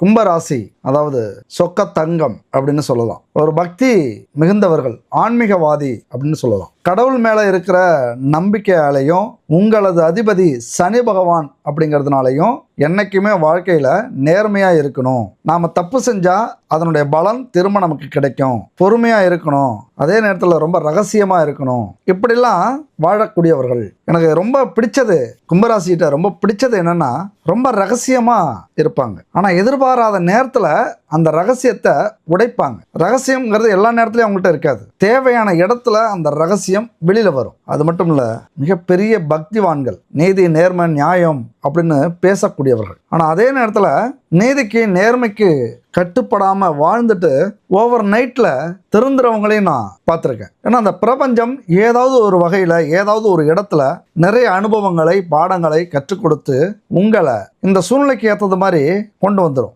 கும்பராசி அதாவது சொக்க தங்கம் அப்படின்னு சொல்லலாம். ஒரு பக்தி மிகுந்தவர்கள் ஆன்மீகவாதி அப்படின்னு சொல்லலாம். கடவுள் மேலே இருக்கிற நம்பிக்கையாலையும் உங்களது அதிபதி சனி பகவான் அப்படிங்கிறதுனாலையும் என்றைக்குமே வாழ்க்கையில் நேர்மையாக இருக்கணும். நாம் தப்பு செஞ்சால் அதனுடைய பலன் திரும்ப நமக்கு கிடைக்கும். பொறுமையாக இருக்கணும். அதே நேரத்தில் ரொம்ப ரகசியமாக இருக்கணும். இப்படிலாம் வாழக்கூடியவர்கள். எனக்கு ரொம்ப பிடிச்சது கும்பராசிகிட்ட ரொம்ப பிடிச்சது என்னென்னா ரொம்ப ரகசியமாக இருப்பாங்க. ஆனால் எதிர்பாராத நேரத்தில் அந்த ரகசியத்தை உடைப்பாங்க. ரகசியம்ங்கிறது எல்லா நேரத்துலையும் அவங்கள்ட்ட இருக்காது. தேவையான இடத்துல அந்த ரகசியம் வெளியில் வரும். அது மட்டும் இல்லை மிகப்பெரிய பக்திவான்கள் நீதி நேர்மை நியாயம் அப்படின்னு பேசக்கூடியவர்கள். ஆனால் அதே நேரத்தில் நீதிக்கு நேர்மைக்கு கட்டுப்படாமல் வாழ்ந்துட்டு ஓவர் நைட்டில் திருந்துறவங்களையும் நான் பார்த்துருக்கேன். ஏன்னா அந்த பிரபஞ்சம் ஏதாவது ஒரு வகையில் ஏதாவது ஒரு இடத்துல நிறைய அனுபவங்களை பாடங்களை கற்றுக் கொடுத்து உங்களை இந்த சூழ்நிலைக்கு ஏற்றது மாதிரி கொண்டு வந்துடும்